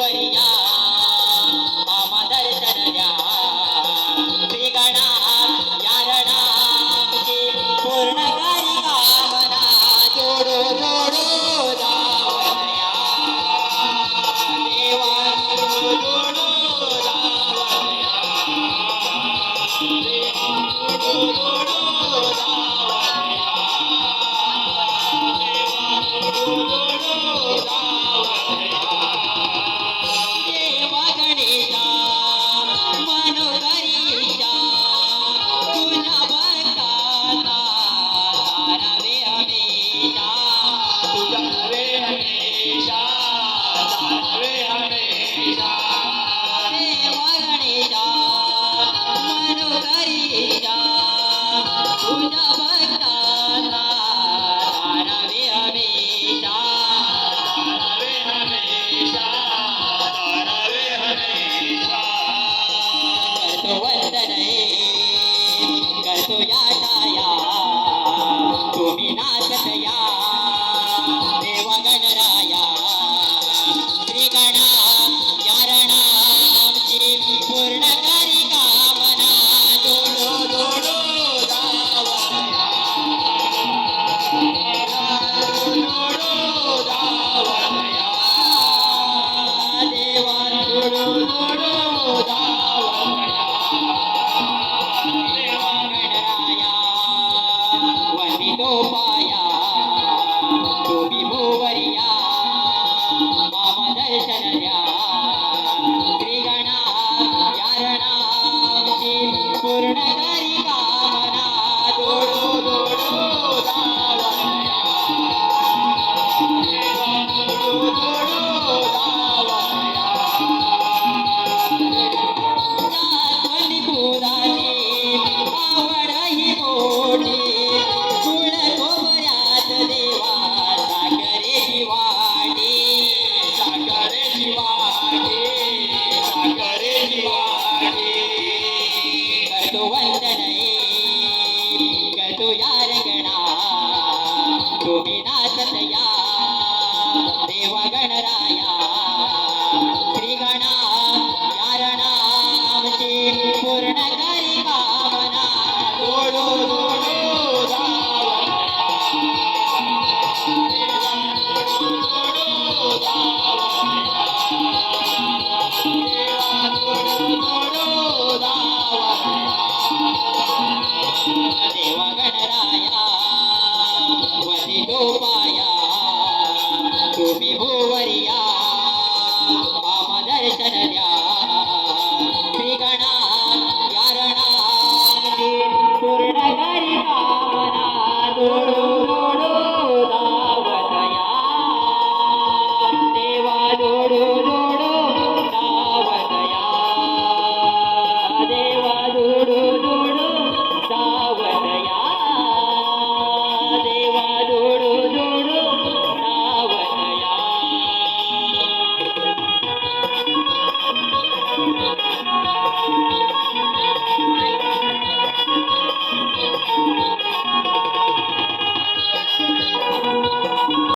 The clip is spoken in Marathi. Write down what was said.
ভাইয়া वंदने करतो या तुम्ही नाचत तुझ्या रंगणा गोपीनाथ तया